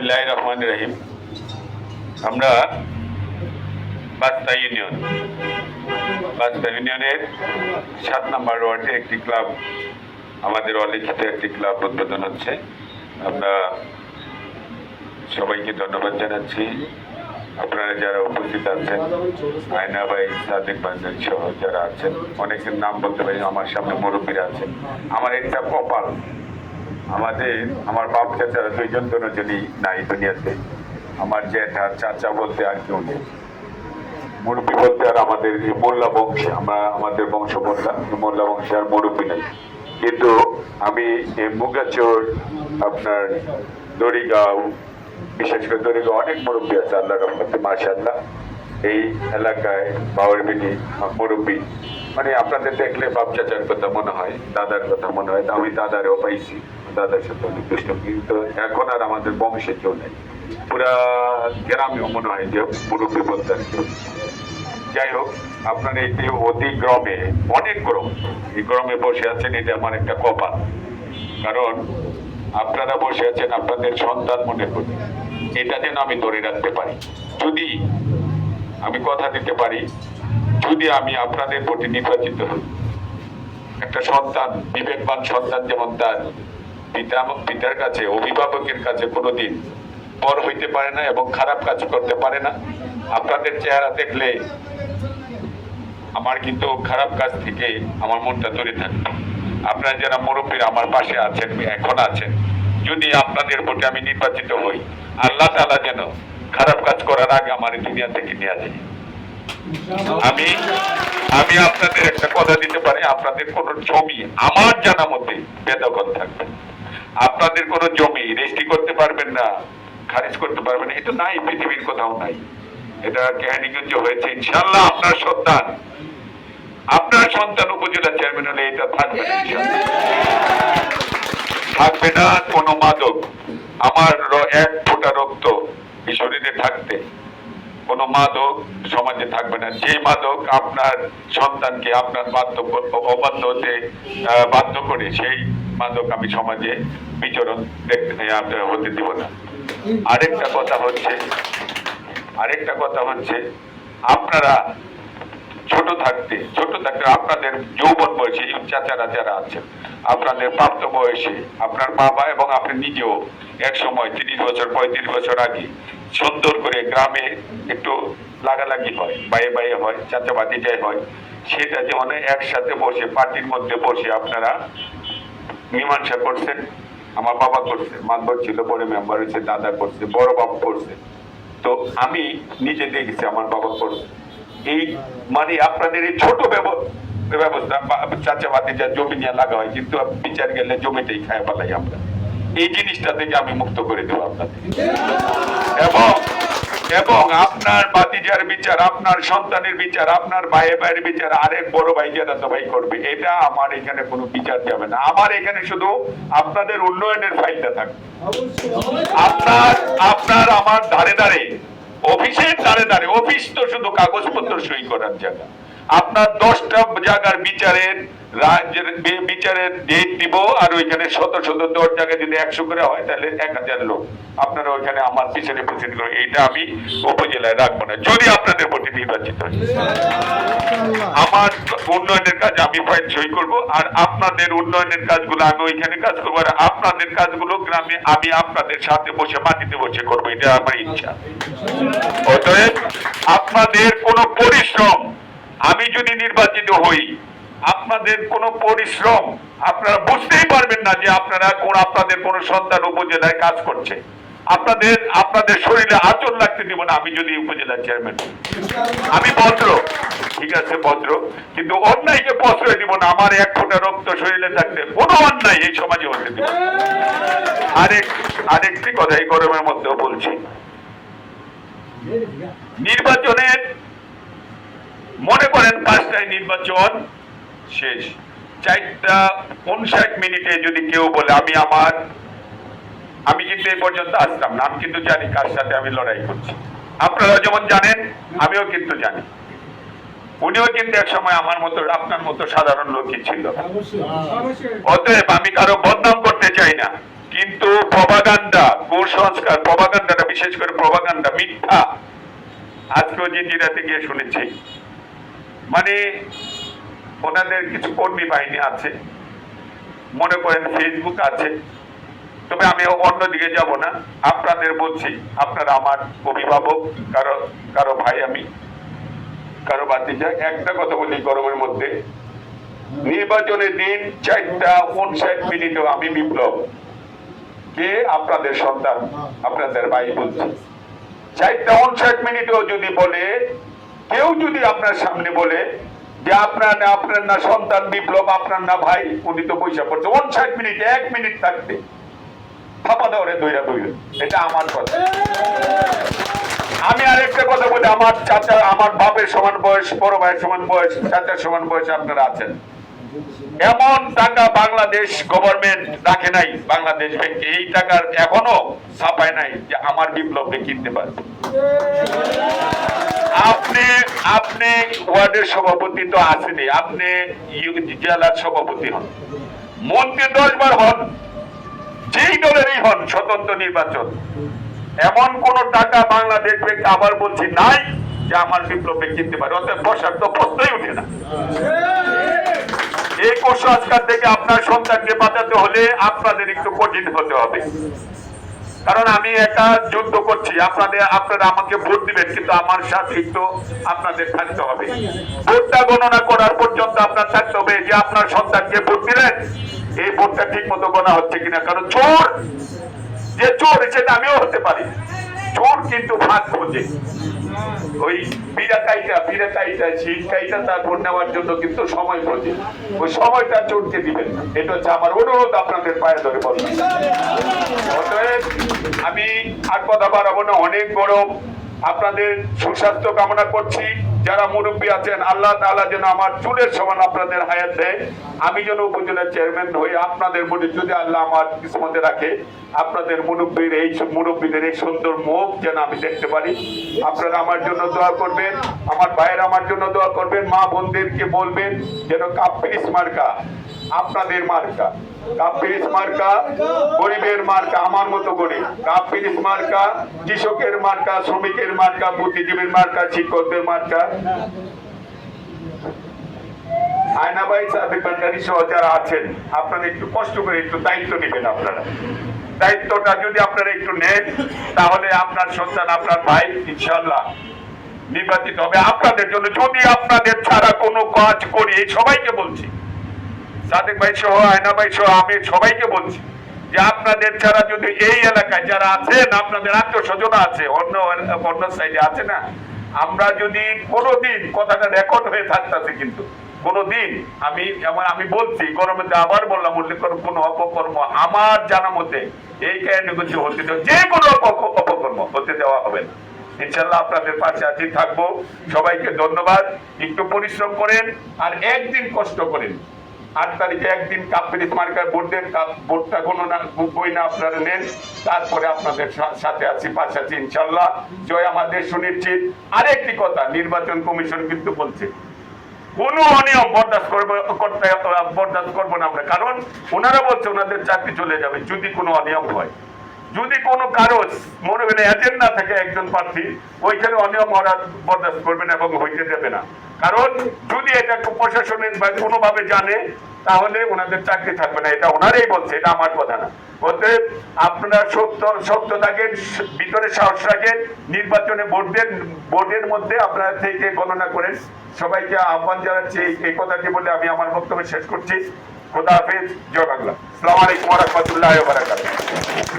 বিসমিল্লাহ রহমান রহিম আমরা বাস্তা ইউনিয়ন। বাস্তা ইউনিয়নের সাত নম্বর ওয়ার্ডে একটি ক্লাব, আমাদের অলিখিত একটি ক্লাব উদ্বোধন হচ্ছে। আমরা সবাইকে ধন্যবাদ জানাচ্ছি। আপনারা যারা উপস্থিত আছেন, আয়না ভাই, সাদেক সহ যারা আছেন, অনেকের নাম বলতে পারি আমার সামনে মুরব্বীরা আছেন। আমার একটা কপাল আমাদের, আমার বাপ চাচারা দুইজন দুজনই নাই দুনিয়াতে। আমার জ্যাঠা চাচা বলতে আর কেউ নেই। মুরব্বী বলতে আর আমাদের মোল্লা বংশ, আমরা আমাদের বংশ মোল্লা মোল্লা বংশে আর মুরব্বী নাই। কিন্তু আমি মুগাচোর, আপনার দড়িগাঁও, বিশেষ করে দড়িগাঁও অনেক মুরব্বী আছে, আল্লাহ রহমতে মাশাল্লাহ এই এলাকায় বাউর বিনি মুরব্বী। মানে আপনাদের দেখলে বাপ চাচার কথা মনে হয়, দাদার কথা মনে হয় আমি দাদারেও পাইছি। দাদার সাথে অনেক এখন আর আমাদের বংশে কেউ নেই। পুরা মনে হয় যে। যাই হোক, আপনার যে অতি গ্রামে, অনেক এই বসে আছেন, এটা আমার একটা কপাল। কারণ আপনারা বসে আছেন, আপনাদের সন্তান মনে করি। এটা যেন আমি ধরে রাখতে পারি। যদি আমি কথা দিতে পারি, যদি আমি আপনাদের প্রতি নির্বাচিত হই, একটা সন্তান, বিবেকবান সন্তান যেমন তার পিতা, পিতার কাছে, অভিভাবকের কাছে কোনোদিন পর হইতে পারে না এবং খারাপ কাজ করতে পারে না। আপনাদের চেহারা দেখলে আমার কিন্তু খারাপ কাজ থেকে আমার মনটা দূরে থাকবে আপনারা যারা মুরব্বীরা আমার পাশে আছেন, এখন আছেন, যদি আপনাদের ভোটে আমি নির্বাচিত হই, আল্লাহ তালা যেন খারাপ কাজ করার আগে আমার দুনিয়া থেকে নিয়ে যায় আমি আমি আপনাদের একটা কথা দিতে পারি, আপনাদের কোন জমি আমার জানা মতে বেদখল থাকবে। আপনাদের কোন জমি রেজিস্ট্রি করতে পারবেন না, খারিজ করতে পারবেন না, এটা নাই, পৃথিবীর কোথাও নাই এটা কেহানিগঞ্জ হয়েছে ইনশাল্লাহ আপনার সন্তান আপনার সন্তান উপজেলা চেয়ারম্যান হলে এটা থাকবে না। থাকবে না কোনো মাদক, আমার এক ফোঁটা রক্ত এই শরীরে থাকতে কোনো মাদক সমাজে থাকবে না, যে মাদক আপনার সন্তানকে আপনার বাধ্য অবাধ্য হতে বাধ্য করে, সেই মাদক আমি সমাজে বিচরণ দেখতে হতে দিব না। আরেকটা কথা হচ্ছে, আরেকটা কথা হচ্ছে, আপনারা ছোট থাকতে ছোট থাকতে আপনাদের যৌবন বয়সে চাচারা যারা আছেন, আপনাদের প্রাপ্ত বয়সে, আপনার বাবা এবং আপনি নিজেও এক সময় তিরিশ বছর, পঁয়ত্রিশ বছর আগে সুন্দর করে গ্রামে একটু লাগালাগি হয় বাইয়ে বাইয়ে হয় চাচা যায় হয়, সেটা যেমন একসাথে বসে, পার্টির মধ্যে বসে আপনারা মীমাংসা করছেন আমার বাবা করছে, মাতবর ছিল বড় মেম্বার হয়েছে, দাদা করছে, বড় বাবা করছে। তো আমি নিজে দেখেছি আমার বাবা করছে। এই মানে আপনাদের এই ছোট ব্যব- ব্যবস্থা চাচা বাতি যা জমি নিয়ে লাগা হয়, কিন্তু বিচার গেলে জমিতেই খায় পালাই আমরা। এই জিনিসটা থেকে আমি মুক্ত করে দেবো আপনাদের। এবং এবং আপনার বাতিজার বিচার, আপনার সন্তানের বিচার, আপনার ভাইয়ের ভাইয়ের বিচার, আরেক বড় ভাই যারা ভাই করবে। এটা আমার এখানে কোনো বিচার যাবে না। আমার এখানে শুধু আপনাদের উন্নয়নের ফাইলটা থাকবে। আপনার আপনার আমার ধারে ধারে, অফিসের ধারে ধারে, অফিস তো শুধু কাগজপত্র সই করার জায়গা। আপনার দশটা জায়গার বিচারের রাজ্যের বিচারের ডেট দিব আর ওইখানে শত শত দশ যদি একশো করে হয়, তাহলে এক হাজার লোক। আপনারা ওইখানে আমার পিছনে পিছনে করে এইটা আমি উপজেলায় রাখব না, যদি আপনাদের ভোটে নির্বাচিত আমার উন্নয়নের কাজ আমি ফাইল সই করব, আর আপনাদের উন্নয়নের কাজগুলো আমি ওইখানে কাজ করব, আর আপনাদের কাজগুলো গ্রামে আমি আপনাদের সাথে বসে, মাটিতে বসে করব, এটা আমার ইচ্ছা। অতএব আপনাদের কোনো পরিশ্রম, আমি যদি নির্বাচিত হই আপনাদের কোনো পরিশ্রম আপনারা বুঝতেই পারবেন না যে আপনারা কোন আপনাদের কোন সন্তান উপজেলায় কাজ করছে। আপনাদের আপনাদের শরীরে আচর লাগতে দিব না, আমি যদি উপজেলার চেয়ারম্যান আমি ভদ্র, ঠিক আছে, ভদ্র। কিন্তু অন্যায়কে প্রশ্রয় দিব না, আমার এক ফোঁটা রক্ত শরীরে থাকতে কোনো অন্যায় এই সমাজে হতে দিব আরেক, আরেকটি কথা এই গরমের মধ্যেও বলছি। নির্বাচনের, মনে করেন পাঁচটায় নির্বাচন শেষ। চারটা উনষাট মিনিটে যদি কেউ বলে, আমি আমার আমি কিন্তু এই পর্যন্ত আসতাম না। আমি কিন্তু জানি কার সাথে আমি লড়াই করছি। আপনারা যেমন জানেন, আমিও কিন্তু জানি। উনিও কিন্তু এক সময় আমার মতো, আপনার মতো সাধারণ লোকই ছিল। অতএব আমি কারও বদনাম করতে চাই না। কিন্তু প্রভাগান্ডা কুসংস্কার প্রভাগান্ডাটা বিশেষ করে প্রভাগান্ডা মিথ্যা। আজকেও জিঞ্জিরাতে গিয়ে শুনেছি। মানে ওনাদের কিছু কর্মী বাহিনী আছে, মনে করেন ফেসবুক আছে। তবে আমি অন্যদিকে যাব না, আপনাদের বলছি, আপনারা আমার অভিভাবক, কারও কারও ভাই আমি, কারও বাতিজা একটা কথা বলি গরমের মধ্যে। নির্বাচনের দিন চারটা উনষাট মিনিটও আমি বিপ্লব। কে? আপনাদের সন্তান, আপনাদের ভাই বলছি। চারটা উনষাট মিনিটও যদি বলে, কেউ যদি আপনার সামনে বলে যে আপনার না আপনার না সন্তান বিপ্লব, আপনার না ভাই, উনি তো পয়সা পড়ছে। উনষাট মিনিট, এক মিনিট থাকতে ফাপা দৌড়ে দইরা দইরা। এটা আমার কথা। আমি আরেকটা কথা বলি, আমার চাচা, আমার বাপের সমান বয়স, বড় ভাইয়ের সমান বয়স, চাচার সমান বয়স আপনারা আছেন। এমন টাকা বাংলাদেশ গভর্নমেন্ট রাখে নাই, বাংলাদেশ ব্যাংকে এই টাকার এখনও ছাপায় নাই যে আমার বিপ্লবকে কিনতে পারে আপনি ওয়ার্ডের সভাপতি তো আসেনি আপনি জেলার সভাপতি হন। মন্ত্রী দশ বার হন, যেই দলেরই হন, স্বতন্ত্র নির্বাচন। এমন কোন টাকা বাংলাদেশ ব্যাংক আবার বলছি নাই যে আমার বিপ্লবে কিনতে পারে অর্থাৎ বসার তো প্রশ্নই উঠে না। এই কুসংস্কার থেকে আপনার সন্তানকে বাঁচাতে হলে আপনাদের একটু কঠিন হতে হবে। কারণ আমি একা যুদ্ধ করছি। আপনাদের আপনারা আমাকে ভোট দিবেন, কিন্তু আমার সাথে একটু আপনাদের থাকতে হবে। ভোটটা গণনা করার পর্যন্ত আপনার থাকতে হবে। যে আপনার সন্তানকে ভোট দিলেন, এই ভোটটা ঠিক মতো গণা হচ্ছে কিনা? কারণ চোর যে চোর, সেটা আমিও হতে পারি। চোর কিন্তু ফাঁক খোঁজে। ওই বিরাকাইটা বিরাকাইটা শীতকাইটা তারপর নেওয়ার জন্য কিন্তু সময় খোঁজে। ওই সময়টা চোরকে দিবেন। এটা হচ্ছে আমার অনুরোধ, আপনাদের পায়ে ধরে বললাম অতএব আমি আর কথা বাড়াবো না। অনেক বড় আপনাদের সুস্বাস্থ্য কামনা করছি। যারা মুরব্বী আছেন, আল্লাহ তালা যেন আমার চুলের সমান আপনাদের হায়াত দেয়। আমি যেন উপজেলার চেয়ারম্যান হয়ে আপনাদের মনে যদি আল্লাহ আমার কিসমতে রাখে, আপনাদের মুরব্বীর এই মুরব্বীদের এই সুন্দর মুখ যেন আমি দেখতে পারি। আপনারা আমার জন্য দোয়া করবেন, আমার ভাইয়ের আমার জন্য দোয়া করবেন, মা বোনদেরকে বলবেন যেন কাপ্পিস মার্কা আপনাদের মার্কা। কাপ্পিস মার্কা, গরিবের মার্কা, আমার মতো গরিব। কাপ্পিস মার্কা, কৃষকের মার্কা, শ্রমিকের মার্কা, বুদ্ধিজীবীর মার্কা, শিক্ষকদের মার্কা। আয়নাবাই সহ যারা আছেন আপনারা একটু কষ্ট করে একটু দায়িত্ব নেবেন আপনারা। দায়িত্বটা যদি আপনারা একটু নেন, তাহলে আপনার সন্তান, আপনার ভাই ইনশাল্লাহ নির্বাচিত হবে। আপনাদের জন্য যদি আপনাদের ছাড়া কোনো কাজ করি সবাইকে বলছি। সাদেক ভাই সহ, আয়না ভাই সহ, আমি সবাইকে বলছি যে আপনাদের ছাড়া যদি এই এলাকায় যারা আছেন, আপনাদের আত্মস্বজন আছে, অন্য অন্য সাইডে আছে না, আমরা যদি কোনোদিন কথাটা রেকর্ড হয়ে থাকতেছে কিন্তু, কোনোদিন আমি আমার আমি বলছি, গরমে আবার বললাম, উল্লেখ কোনো অপকর্ম আমার জানা মতে এই কারণে কিছু হতে দেওয়া, যে কোনো অপকর্ম হতে দেওয়া হবে না। ইনশাল্লাহ আপনাদের পাশে আছি, থাকব। সবাইকে ধন্যবাদ। একটু পরিশ্রম করেন আর একদিন কষ্ট করেন। আট তারিখে একদিন কাপ্পিরিস দেন কা- ভোটটা কোনো না বই না আপনারা নেন, তারপরে আপনাদের সাথে আছি পাশে আছি ইনশাল্লাহ। জয় আমাদের সুনিশ্চিত। আরেকটি কথা, নির্বাচন কমিশন কিন্তু বলছে অনিয়ম বরদাস্ত করব, করতে, বরদাস্ত করব না আমরা। কারণ ওনারা বলছে ওনাদের চাকরি চলে যাবে, যদি কোনো অনিয়ম হয়। যদি কোনো কারও মনে হলে এজেন্ডা থাকে একজন প্রার্থী, ওইখানে অনিয়ম ওরা বরদাস্ত করবে না এবং হইতে দেবে না। কারণ যদি এটা প্রশাসনের কোনোভাবে জানে, তাহলে ওনাদের চাকরি থাকবে না। এটা ওনারাই বলছে, এটা আমার কথা না। অতএব আপনারা সত্য সত্য থাকেন, ভিতরে সাহস রাখেন, নির্বাচনে ভোট দেন, ভোটের মধ্যে আপনারা থেকে গণনা করেন। সবাইকে আহ্বান জানাচ্ছি, এই- কথাটি বলে আমি আমার বক্তব্য শেষ করছি। খোদা হাফেজ, জয় বাংলা। সালাম আলাইকুম রহমতুল্লাহ বারাকাতুহ।